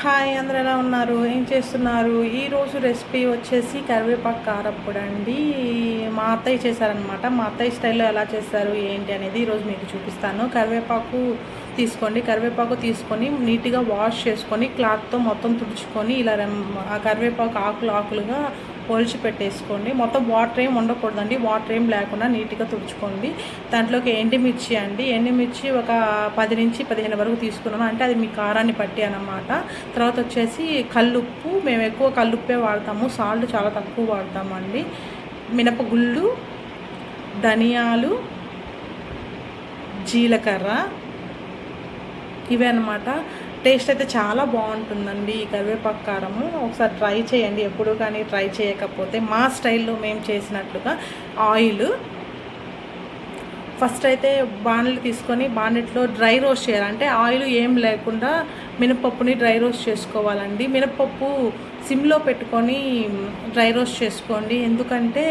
Hi అందరు ఎలా ఉన్నారు? ఏం చేస్తున్నారు? ఈరోజు రెసిపీ వచ్చేసి కరివేపాకు కారప్పుడు అండి. మా అత్తయ్య చేశారనమాట మా అత్తయ్య స్టైల్లో ఎలా చేస్తారు ఏంటి అనేది ఈరోజు మీకు చూపిస్తాను. కరివేపాకు తీసుకోండి కరివేపాకు తీసుకొని నీట్గా వాష్ చేసుకొని క్లాత్తో మొత్తం తుడుచుకొని ఇలా ఆ కరివేపాకు ఆకులు ఆకులుగా పోల్చి పెట్టేసుకోండి. మొత్తం వాటర్ ఏం ఉండకూడదండి వాటర్ ఏం లేకుండా నీట్గా తుడుచుకోండి. దాంట్లోకి ఎండిమిర్చి అండి. ఎండిమిర్చి ఒక పది నుంచి పదిహేను వరకు తీసుకున్నాను. అంటే అది మీ కారాన్ని పట్టి అనమాట తర్వాత వచ్చేసి కల్లుప్పు. మేము ఎక్కువ కల్లుప్పే వాడతాము. సాల్ట్ చాలా తక్కువ వాడతామండి. మినపగుళ్ళు ధనియాలు జీలకర్ర ఇవే అనమాట టేస్ట్ అయితే చాలా బాగుంటుందండి ఈ కరివేపాకు కారము. ఒకసారి ట్రై చేయండి. ఎప్పుడు కానీ ట్రై చేయకపోతే మా స్టైల్లో మేము చేసినట్లుగా ఆయిల్. ఫస్ట్ అయితే బాణలు తీసుకొని బాండెట్లో డ్రై రోస్ట్ చేయాలి. అంటే ఆయిల్ ఏం లేకుండా మినపప్పుని డ్రై రోస్ట్ చేసుకోవాలండి. మినపప్పు సిమ్లో పెట్టుకొని డ్రై రోస్ట్ చేసుకోండి. ఎందుకంటే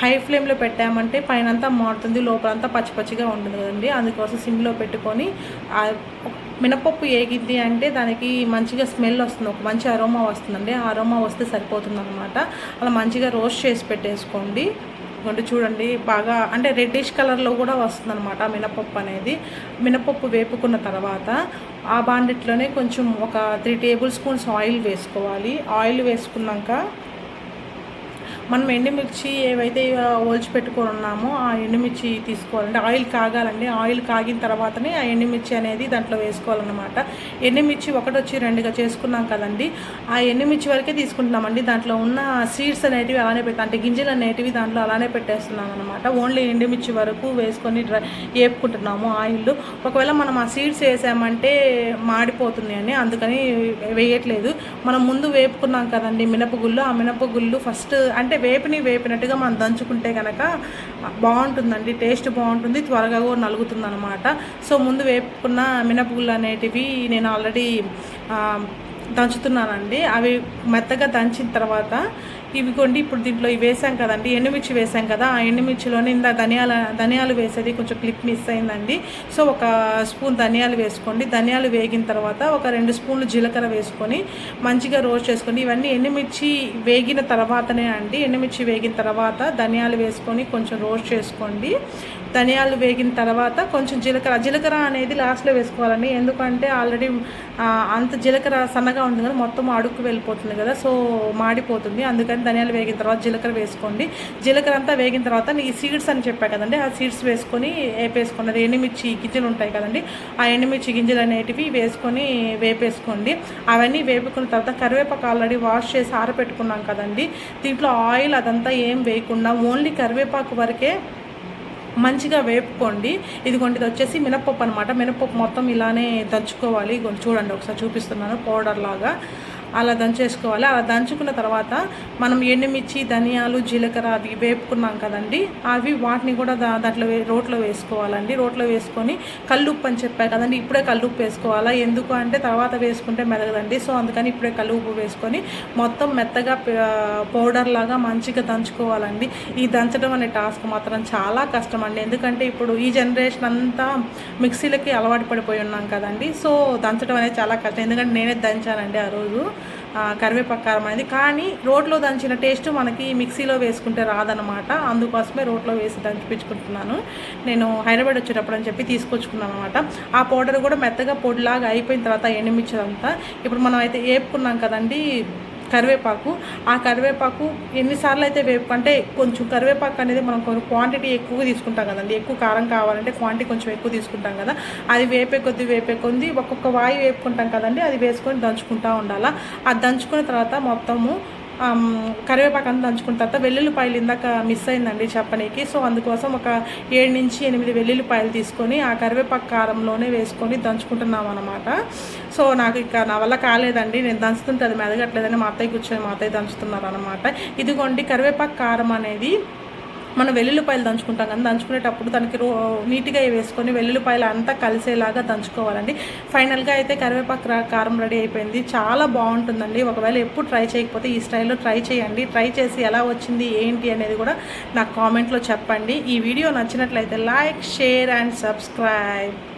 హై ఫ్లేమ్లో పెట్టామంటే పైన అంతా మారుతుంది లోపలంతా పచ్చి పచ్చిగా ఉంటుంది కదండి. అందుకోసం సిమ్లో పెట్టుకొని మినపప్పు ఏగింది అంటే దానికి మంచిగా స్మెల్ వస్తుంది ఒక మంచి అరోమా వస్తుందండి. ఆ అరోమా వస్తే సరిపోతుంది అనమాట అలా మంచిగా రోస్ట్ చేసి పెట్టేసుకోండి. అంటే చూడండి బాగా అంటే రెడ్డిష్ కలర్లో కూడా వస్తుంది అనమాట మినపప్పు అనేది. మినపప్పు వేపుకున్న తర్వాత ఆ బాండిట్లోనే కొంచెం ఒక త్రీ టేబుల్ స్పూన్స్ ఆయిల్ వేసుకోవాలి. ఆయిల్ వేసుకున్నాక మనం ఎండుమిర్చి ఏవైతే ఓల్చి పెట్టుకొని ఉన్నామో ఆ ఎండుమిర్చి తీసుకోవాలంటే ఆయిల్ కాగాలండి. ఆయిల్ కాగిన తర్వాతనే ఆ ఎండుమిర్చి అనేది దాంట్లో వేసుకోవాలన్నమాట. ఎండుమిర్చి ఒకటి వచ్చి రెండుగా చేసుకున్నాం కదండి. ఆ ఎండుమిర్చి వరకే తీసుకుంటున్నామండి. దాంట్లో ఉన్న సీడ్స్ అనేటివి అలానే పెట్టాం అంటే గింజలు అనేటివి దాంట్లో అలానే పెట్టేస్తున్నాం అనమాట ఓన్లీ ఎండుమిర్చి వరకు వేసుకొని డ్రై వేపుకుంటున్నాము ఆయిల్ ఒకవేళ మనం ఆ సీడ్స్ వేసామంటే మాడిపోతుంది అని అందుకని వేయట్లేదు. మనం ముందు వేపుకున్నాం కదండి మినపగుళ్ళు. ఆ మినపగుళ్ళు ఫస్ట్ అంటే వేపిని వేపినట్టుగా మనం దంచుకుంటే కనుక బాగుంటుందండి టేస్ట్ బాగుంటుంది త్వరగా కూడా నలుగుతుంది అనమాట సో ముందు వేపుకున్న మినపగుళ్ళు అనేటివి నేను ఆల్రెడీ దంచుతున్నానండి. అవి మెత్తగా దంచిన తర్వాత ఇవి కొండి ఇప్పుడు దీంట్లో ఇవి వేసాం కదండి ఎండుమిర్చి వేసాం కదా ఆ ఎండుమిర్చిలోనే ఇందా ధనియాల ధనియాలు వేసేది కొంచెం క్లిప్ మిస్ అయిందండి. సో ఒక స్పూన్ ధనియాలు వేసుకోండి. ధనియాలు వేగిన తర్వాత ఒక రెండు స్పూన్లు జీలకర్ర వేసుకొని మంచిగా రోస్ట్ చేసుకోండి ఇవన్నీ ఎండుమిర్చి వేగిన తర్వాతనే అండి. ఎండుమిర్చి వేగిన తర్వాత ధనియాలు వేసుకొని కొంచెం రోస్ట్ చేసుకోండి. ధనియాలు వేగిన తర్వాత కొంచెం జీలకర్ర. జీలకర్ర అనేది లాస్ట్లో వేసుకోవాలండి. ఎందుకంటే ఆల్రెడీ అంత జీలకర్ర సన్నగా ఉంటుంది కదా మొత్తం అడుక్కు వెళ్ళిపోతుంది కదా సో మాడిపోతుంది. అందుకని ధనియాలు వేగిన తర్వాత జీలకర్ర వేసుకోండి. జీలకర్ర అంతా వేగిన తర్వాత ఈ సీడ్స్ అని చెప్పా కదండి ఆ సీడ్స్ వేసుకొని వేపేసుకోండి. అది ఎండుమిర్చి గింజలు ఉంటాయి కదండి ఆ ఎండుమిర్చి గింజలు అనేటివి వేసుకొని వేపేసుకోండి. అవన్నీ వేపుకున్న తర్వాత కరివేపాకు ఆల్రెడీ వాష్ చేసి ఆరపెట్టుకున్నాం కదండి. దీంట్లో ఆయిల్ అదంతా ఏం వేయకుండా ఓన్లీ కరివేపాకు వరకే మంచిగా వేపుకోండి. ఇది ఇది వచ్చేసి మినప్పప్పు అనమాట మినప్పప్పు మొత్తం ఇలానే దంచుకోవాలి. చూడండి ఒకసారి చూపిస్తున్నాను పౌడర్ లాగా. అలా దంచేసుకోవాలి. అలా దంచుకున్న తర్వాత మనం ఎండుమిర్చి ధనియాలు జీలకర్ర అవి వేపుకున్నాం కదండి. అవి వాటిని కూడా దా దాంట్లో రోట్లో వేసుకోవాలండి. రోట్లో వేసుకొని కల్లుప్పు అని చెప్పారు కదండి. ఇప్పుడే కల్లుప్పు వేసుకోవాలా? ఎందుకు అంటే తర్వాత వేసుకుంటే మెదగదండి. సో అందుకని ఇప్పుడే కల్లుప్పు వేసుకొని మొత్తం మెత్తగా పౌడర్ లాగా మంచిగా దంచుకోవాలండి. ఈ దంచడం అనే టాస్క్ మాత్రం చాలా కష్టం అండి ఎందుకంటే ఇప్పుడు ఈ జనరేషన్ అంతా మిక్సీలకి అలవాటు పడిపోయి ఉన్నాం కదండి. సో దంచడం అనేది చాలా కష్టం. ఎందుకంటే నేనే దంచానండి ఆ రోజు. కరివేపాకు కారం అనేది. కానీ రోట్లో దంచిన టేస్ట్ మనకి మిక్సీలో వేసుకుంటే రాదనమాట అందుకోసమే రోట్లో వేసి దంచిపించుకుంటున్నాను నేను హైదరాబాద్ వచ్చేటప్పుడు అని చెప్పి తీసుకొచ్చుకున్నాను అనమాట ఆ పౌడర్ కూడా మెత్తగా పొడిలాగా అయిపోయిన తర్వాత ఎండుమిర్చదంతా ఇప్పుడు మనం అయితే వేపుకున్నాం కదండి కరివేపాకు. ఆ కరివేపాకు ఎన్నిసార్లు అయితే వేపు అంటే కొంచెం కరివేపాకు అనేది మనం కొంచెం క్వాంటిటీ ఎక్కువ తీసుకుంటాం కదండి. ఎక్కువ కారం కావాలంటే క్వాంటిటీ కొంచెం ఎక్కువ తీసుకుంటాం కదా. అది వేపే కొద్ది వేపే కొద్ది ఒక్కొక్క వాయి వేపుకుంటాం కదండి. అది వేసుకొని దంచుకుంటూ ఉండాలా. అది దంచుకున్న తర్వాత మొత్తము కరివేపాకు అంతా దంచుకున్న తర్వాత వెల్లుల్లిపాయలు ఇందాక మిస్ అయిందండి చెప్పనీకి. సో అందుకోసం ఒక ఏడు నుంచి ఎనిమిది వెల్లుల్లిపాయలు తీసుకొని ఆ కరివేపాకు కారంలోనే వేసుకొని దంచుకుంటున్నాం అనమాట సో నాకు ఇక నా వల్ల కాలేదండి. నేను దంచుతుంటే అది మెదగట్లేదని మా అత్తయ్య కూర్చొని మా అత్తయ్య దంచుతున్నారు అనమాట ఇదిగోండి కరివేపాకు కారం అనేది మనం వెల్లుల్లిపాయలు దంచుకుంటాం కానీ దంచుకునేటప్పుడు దానికి రో నీట్గా వేసుకొని వెల్లుల్లిపాయలు అంతా కలిసేలాగా దంచుకోవాలండి. ఫైనల్గా అయితే కరివేపాకు కారం రెడీ అయిపోయింది. చాలా బాగుంటుందండి. ఒకవేళ ఎప్పుడు ట్రై చేయకపోతే ఈ స్టైల్లో ట్రై చేయండి. ట్రై చేసి ఎలా వచ్చింది ఏంటి అనేది కూడా నాకు కామెంట్లో చెప్పండి. ఈ వీడియో నచ్చినట్లయితే లైక్ షేర్ అండ్ సబ్స్క్రైబ్.